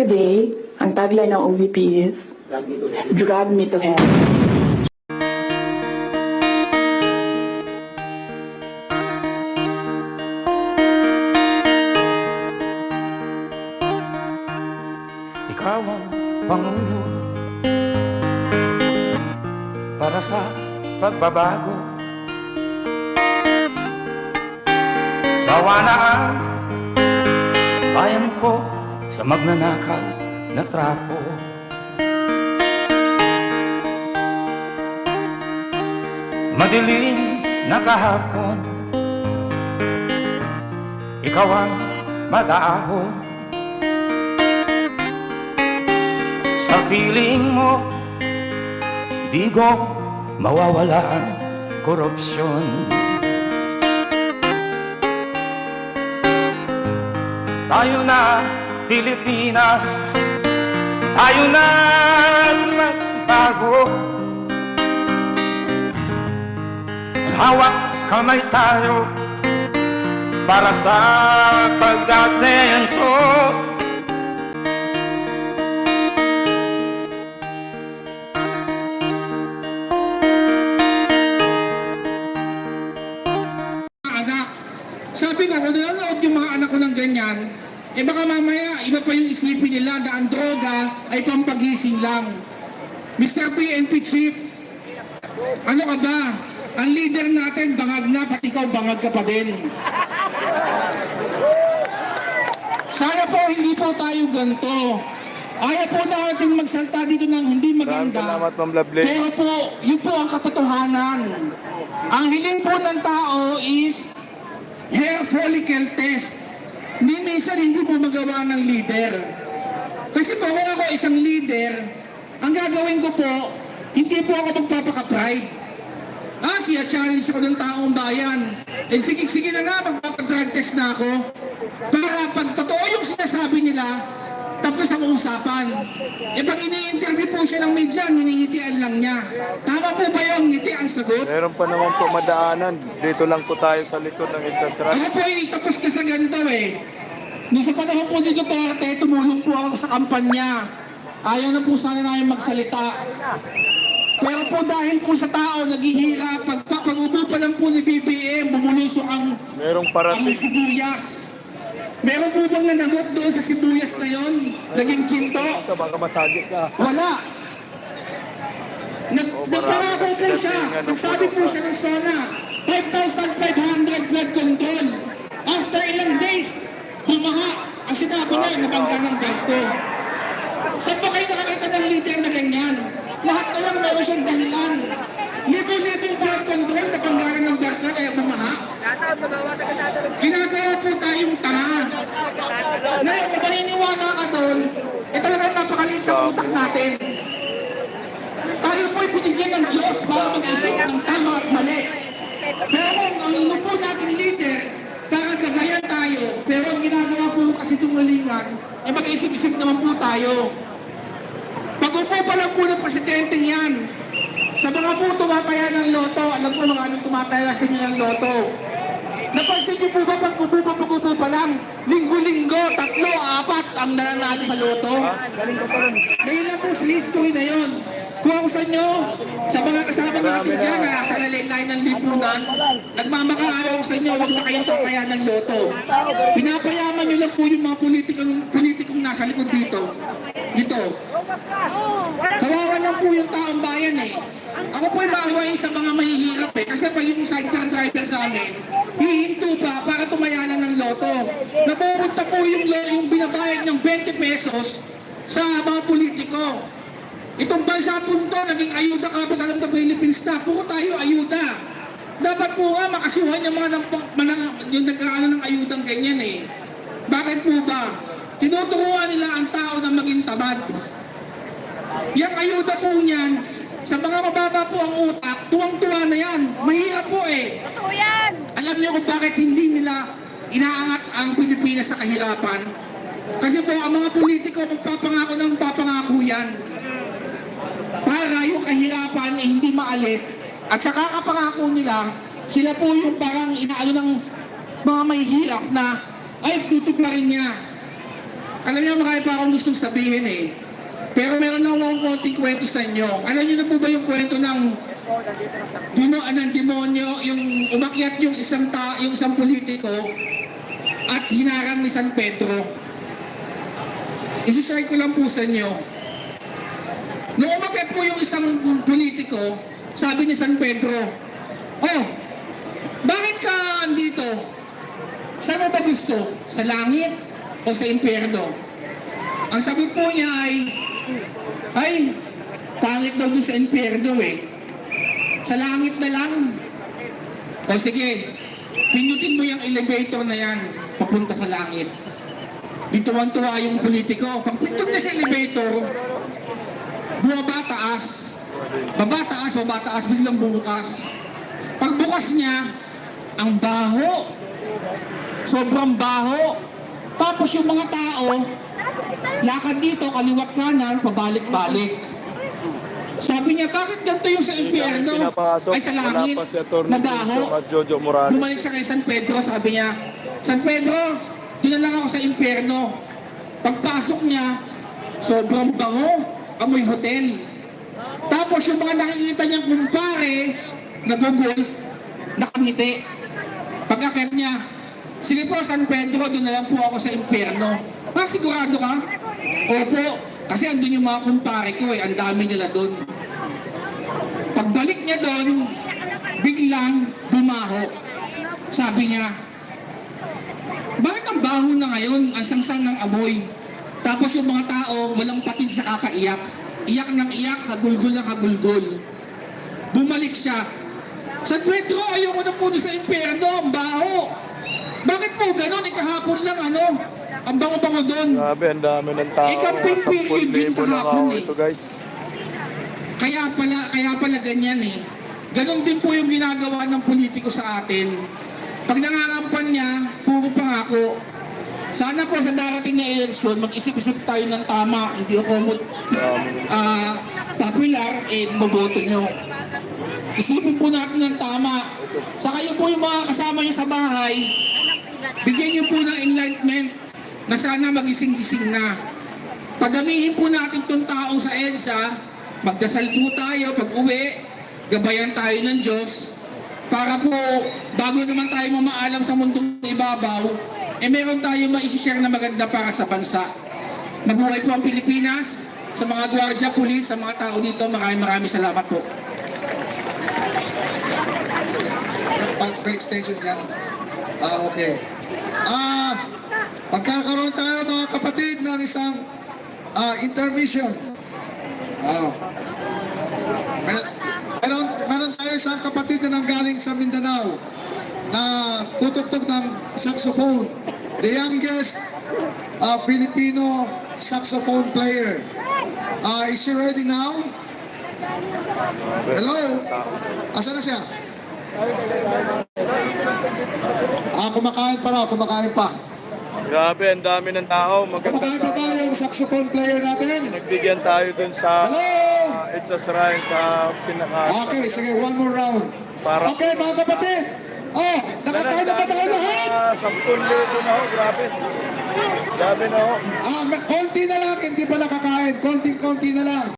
today, ang tagline ng OVP is, Drag me to hell. Ikaw ang Pangulo. Para sa pagbabago. Sawa na ang bayan ko Sa magnanakaw na trapo. Madilim na kahapon Ikaw ang mag-aahon Sa piling mo Di ko mawawala ang korupsyon. Tayo na Pilipinas Tayo na magbago Hawak kamay tayo Para sa pag-asenso. Sabi ko, kung nanonood yung mga anak ko ng ganyan, eh baka mamaya, iba pa yung isipin nila na ang droga ay pampagising lang. Mr. PNP Chief, ano ka ba? Ang leader natin, bangag na, pati ikaw bangag ka pa din. Sana po hindi po tayo ganito. Ayaw po natin magsalta dito ng hindi maganda. Salamat, Ma'am Lovely. Pero po, yun po ang katotohanan. Ang hiling po ng tao is hair follicle test. Hindi minsan hindi po magawa ng leader. Kasi po kung ako isang leader, ang gagawin ko po, hindi po ako magpapaka-pride. Ah, siya challenge ako ng taong bayan. Eh sige, sige na nga, magpapadrug test na ako. Para pag totoo yung sinasabi nila, tapos ang usapan. Eh pag ini-interview po siya ng media, niningitian lang niya. Tama po ba yung ngiti ang sagot? Meron pa naman po madaanan. Dito lang po tayo sa likod ng Insasrat. Ako po ay tapos ka sa ganito eh. Nung sa panahon po ni Duterte, tumulong po ako sa kampanya. Ayaw na po sana namin magsalita. Pero po dahil po sa tao, naghihila, pag, pag upo pa lang po ni BBM, bumulusok ang, Merong ang parating. sibuyas. Meron po bang nanagot doon sa sibuyas na yon? Naging kinto? Ito, baka masagit ka. Wala. Nag, Oh, po na siya. ng Nagsabi po siya ng SONA, 5,500 blood control. After ilang days, bumaha. Ang sinabi na, nabangga ng barko. Saan ba kayo nakakita ng leader na ganyan? Lahat na lang meron siyang dahilan. Libo-libong blood control, nabanggaran ng barko kaya bumaha. Ginagawa po tayong tanga. Ngayon, kung maniniwala ka doon, eh talagang napakaliit ng utak natin. Tayo po'y binigyan ng Diyos para mag-isip ng tama at mali. Pero ang inupo natin leader, para gagayan tayo, pero ang ginagawa po kasi tunggalingan, eh mag-isip-isip naman po tayo. Pag-upo pa lang po ng presidente yan, sa mga po tumataya ng loto, alam ko mga anong tumataya sa inyo ng loto. Napansin niyo po ba pag upo pa, pa lang, linggo-linggo, tatlo, apat ang nananalo sa loto? Ngayon lang po sa history na yon. Kung ako sa inyo, sa mga kasama natin dyan na nasa lalaylayan ng lipunan, nagmamakaawa ako sa inyo, huwag na kayong tatayan ng loto. Pinapayaman nyo lang po yung mga politikong, politikong nasa likod dito. Dito. Kawawa lang po yung taong bayan eh. Ako po yung maawain sa mga mahihirap eh. Kasi pag yung sidecar driver sa amin, hihinto pa para tumayanan ng loto. Napupunta po yung, yung binabayad ng 20 pesos sa mga politiko. Itong bansa po ito, naging ayuda capital of the Philippines na. Puro tayo ayuda. Dapat po nga makasuhan yung mga nang, manang, yung nagkaano ng ayudang ganyan eh. Bakit po ba? Tinuturuan nila ang tao na maging tamad. Yung ayuda po niyan, sa mga mababa po ang utak, tuwang-tuwa na yan. Mahirap po eh. Totoo yan! Alam niyo kung bakit hindi nila inaangat ang Pilipinas sa kahirapan? Kasi po ang mga politiko magpapangako ng papangako yan. Para yung kahirapan eh, hindi maalis. At sa kakapangako nila, sila po yung parang inaano ng mga mahihirap na ay tutuparin niya. Alam niyo, marami pa akong gustong sabihin eh. Pero meron lang akong konting kwento sa inyo. Alam niyo na po ba yung kwento ng Dino, ng demonyo, yung umakyat yung isang ta, yung isang politiko at hinarang ni San Pedro. Isishare ko lang po sa inyo. Nung umakyat po yung isang politiko, sabi ni San Pedro, Oh, bakit ka andito? Saan mo ba gusto? Sa langit o sa impyerno? Ang sagot po niya ay, ay, pangit daw doon sa impyerno eh. Sa langit na lang. O sige, pinutin mo yung elevator na yan, papunta sa langit. Dito tuwa yung politiko. Pag pinto niya sa elevator, bumaba taas. Baba taas, baba taas, biglang bumukas. Pagbukas niya, ang baho. Sobrang baho. Tapos yung mga tao, lakad dito, kaliwat kanan, pabalik-balik. Sabi niya, bakit ganito yung sa impyerno? Ay sa langit, Morales. Bumalik siya kay San Pedro, sabi niya, San Pedro, dinalang ako sa impyerno. Pagpasok niya, sobrang bango, amoy hotel. Tapos yung mga nakikita niyang kumpare, nag-golf, nakangiti. Pagkakit niya, sige po San Pedro, doon na lang po ako sa impyerno. Ah, sigurado ka? Opo, kasi andun yung mga kumpare ko eh, ang dami nila doon. Niya doon, biglang bumaho. Sabi niya, bakit ang baho na ngayon, ang sangsang ng amoy? Tapos yung mga tao, walang patid sa kakaiyak. Iyak ng iyak, kagulgol ng kagulgol. Bumalik siya. San Pedro, ayoko na po sa impyerno, ang baho. Bakit po ganun? Ikahapon lang ano? Ang bango-bango doon. Grabe, ang dami ng tao. Ikamping period din 10,000 na kahapon eh. ito guys. Kaya pala, kaya pala ganyan eh. Ganon din po yung ginagawa ng politiko sa atin. Pag nangangampan niya, puro pangako. Sana po sa darating na eleksyon, mag-isip-isip tayo ng tama. Hindi ako ah, popular, eh, boboto nyo. Isipin po natin ng tama. Sa kayo po yung mga kasama niyo sa bahay, bigyan niyo po ng enlightenment na sana magising-gising na. Padamihin po natin tong taong sa EDSA, magdasal po tayo pag uwi, gabayan tayo ng Diyos, para po, bago naman tayo mamaalam sa mundong ibabaw, eh meron tayo maisishare na maganda para sa bansa. Mabuhay po ang Pilipinas, sa mga gwardiya, pulis, sa mga tao dito, maraming maraming salamat po. pa-extension dyan. Ah, okay. Ah, magkakaroon tayo mga kapatid ng isang ah, intermission. Mer- meron, meron tayo isang kapatid na nanggaling sa Mindanao na tutugtog ng saxophone. The youngest ah, Filipino saxophone player. Ah, is she ready now? Hello? Asa na siya? Ah, kumakain pa raw, kumakain pa. Grabe, ang dami ng tao. Maganda Kumakain pa ba yung saxophone player natin? Nagbigyan tayo dun sa Hello? uh, It's a Shrine sa pinaka... Okay, sige, one more round. Para- Okay, mga kapatid. Oh, nakakain na ba tayo lahat? Sa 10,000 na ho, grabe. Grabe na ho. Ah, may- konti na lang, hindi pa nakakain. Konting-konti na lang.